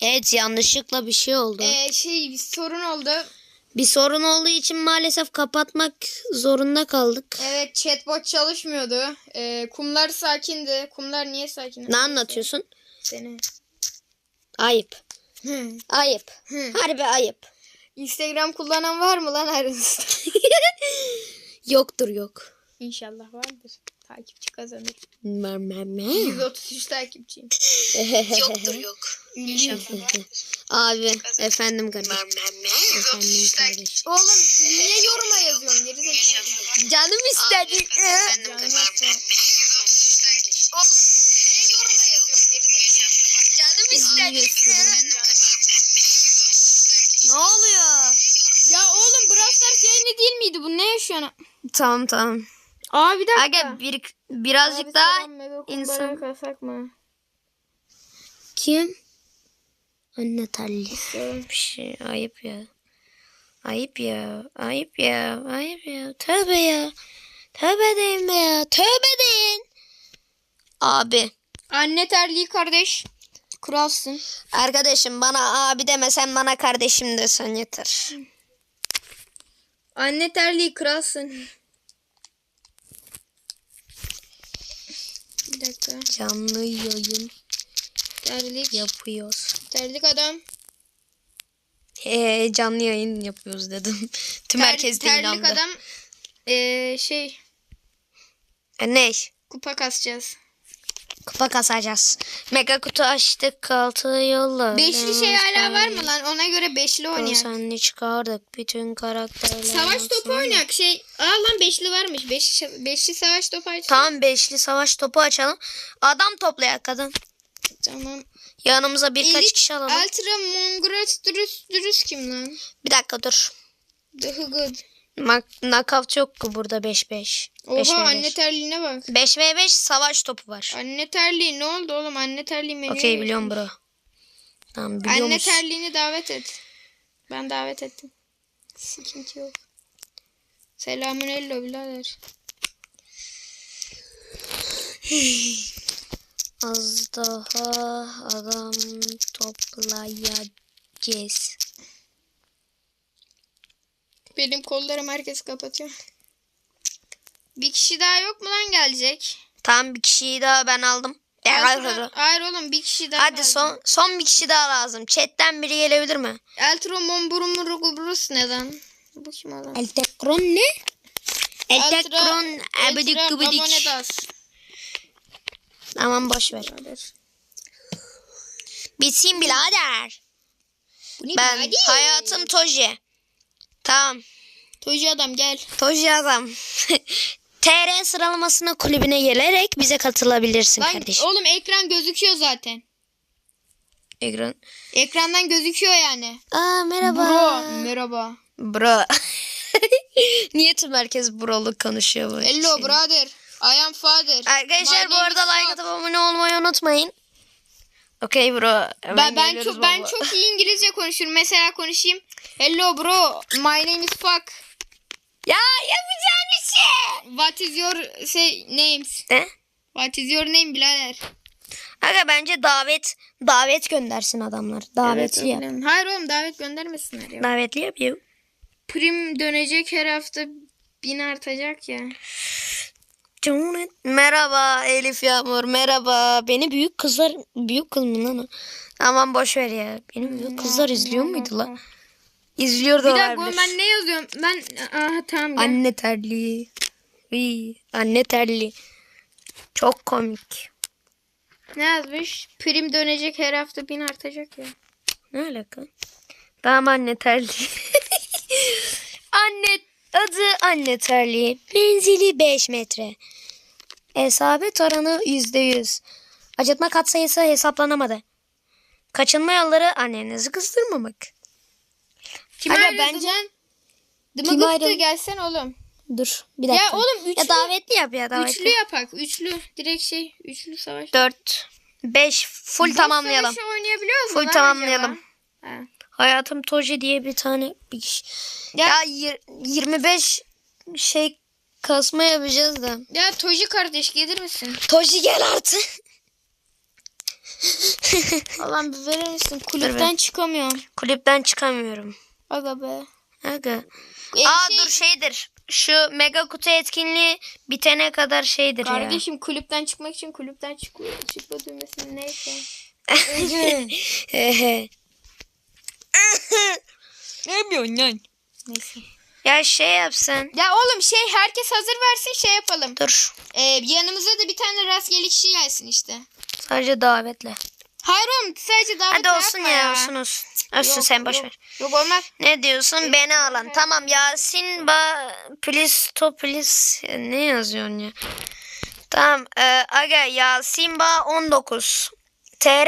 Evet yanlışlıkla bir şey oldu. Ee, şey bir sorun oldu. Bir sorun olduğu için maalesef kapatmak zorunda kaldık. Evet chatbot çalışmıyordu. Ee, kumlar sakindi. Kumlar niye sakin? Ne anlatıyorsun? Seni. Ayıp. Hı. Ayıp. Hı. Harbi ayıp. Instagram kullanan var mı lan aranızda? Yoktur yok. İnşallah vardır. Takipçi kazanır. Mermeme. 133 takipçiyim. Yoktur yok. Ünlüyüm. Abi efendim kardeşim. Efendim kardeşim. Oğlum niye yoruma yazıyorsun geri zekalı? Canım istedi. Canım istedi. Canım istedi. Ne oluyor? Ya oğlum Brawl Stars yayını değil miydi bu? Ne yaşıyorsun? Tamam tamam. Aa bir dakika. Aga bir, birazcık Abi daha selam, insan- kasak mı? kim? Anne telli. Evet. Bir şey ayıp ya. Ayıp ya. Ayıp ya. Ayıp ya. Tövbe ya. Tövbe deyin be ya. Tövbe deyin. Abi. Anne terliği kardeş. Kralsın. Arkadaşım bana abi demesen bana kardeşim desen yeter. Anne terliği kralsın. Bir dakika. Canlı yayın Terlik. yapıyoruz. Terlik adam. Ee, canlı yayın yapıyoruz dedim. Tüm Ter- herkes de terlik inandı. adam. Ee, şey E, ne? kupa kasacağız. Kupa kasacağız. Mega kutu açtık. Altı yolla. Beşli şey hala var mı lan? Ona göre beşli oynayak. Senli çıkardık. Bütün karakterler. Savaş topu oynayak. Şey, aa lan beşli varmış. Beş, beşli savaş topu aç. Tamam beşli savaş topu açalım. Adam toplayak kadın. Tamam. Yanımıza birkaç Elit, kişi alalım. Ultra Mongrat Dürüst Dürüst kim lan? Bir dakika dur. The Good. Mak- Knockout yok ki burada 5-5. Oha anne terliğine bak. 5v5 savaş topu var. Anne terliği ne oldu oğlum? Anne terliği menüye Okey biliyorum bro. Tamam biliyor Anne musun? terliğini davet et. Ben davet ettim. Sıkıntı yok. Selamun ello birader. Az daha adam toplayacağız. Benim kollarım herkes kapatıyor. Bir kişi daha yok mu lan gelecek? Tamam bir kişiyi daha ben aldım. Eltro, hayır oğlum bir kişi daha Hadi lazım. son son bir kişi daha lazım. Chatten biri gelebilir mi? Eltro Momburumurugurus neden? Bu kim adam? Eltekron ne? Eltekron abidik gubidik. Tamam boş ver. Bitsin birader. Ben birader? hayatım Toji. Tamam. Toji adam gel. Toji adam. TR sıralamasına kulübüne gelerek bize katılabilirsin Lan kardeşim. oğlum ekran gözüküyor zaten. Ekran. Ekrandan gözüküyor yani. Aa merhaba. Bro merhaba. Bro. Niye tüm herkes brolu konuşuyor bu? Hello şey? brother. I am father. Arkadaşlar My bu arada like atıp abone olmayı unutmayın. Okey bro. Ben, ben çok ben baba. çok iyi İngilizce konuşurum. Mesela konuşayım. Hello bro. My name is fuck. Ya yapacağın şey. What is your say names? Ne? What is your name birader? Aga bence davet davet göndersin adamlar. Davetli yap. öyle. Hayır oğlum davet göndermesinler ya. Davetli yapıyor. Prim dönecek her hafta bin artacak ya. Merhaba Elif Yağmur merhaba. Beni büyük kızlar büyük kız mı lan? Aman boş ver ya. Benim büyük kızlar izliyor muydu lan? İzliyor da Bir dakika olabilir. ben ne yazıyorum? Ben aha tamam gel. Anne terliği. Uy, anne terliği. Çok komik. Ne yazmış? Prim dönecek her hafta bin artacak ya. Ne alaka? Tamam anne terliği. anne adı anne terliği. Menzili 5 metre. Hesabet oranı %100. Acıtma katsayısı hesaplanamadı. Kaçınma yolları annenizi kızdırmamak. Kim ayrıldı bence-? Kim ayrıldı? gelsen oğlum. Dur bir dakika. Ya oğlum üçlü. Ya davetli yap ya davetli. Üçlü yapak. Üçlü. Direkt şey. Üçlü savaş. 4 5 full Boss tamamlayalım. savaşı oynayabiliyoruz mu Full lan tamamlayalım. acaba? Ha. Hayatım Toji diye bir tane bir kişi. Ya- Ya, yir- 25 şey kasma yapacağız da. Ya Toji kardeş gelir misin? Toji gel artık. Allah'ım bir verir misin? Kulüpten çıkamıyorum. Kulüpten çıkamıyorum. Aga be. Aga. E, Aa şey- dur şeydir. Şu mega kutu etkinliği bitene kadar şeydir ya. Kardeşim kulüpten çıkmak için kulüpten çık çıkma düğmesini neyse. Ne yapıyorsun lan? Neyse. Ya şey yapsan. Ya oğlum şey herkes hazır versin şey yapalım. Dur. Ee, yanımıza da bir tane rastgele kişi gelsin işte. Sadece davetle. Hayır oğlum sadece davet Hadi olsun yapma ya, olsun olsun. Olsun Yok, sen boş yok. ver. Yok olmaz. Ne diyorsun? Beni alan. Tamam Yasin ba please to please ne yazıyorsun ya? Tamam. E, aga Yasin ba 19. TR